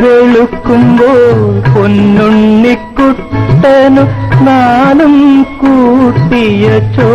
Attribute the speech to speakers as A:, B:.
A: വെളുക്കുമ്പോൾ പൊന്നുണ്ണിക്കുട്ടനു നാനും കൂട്ടിയ ചോ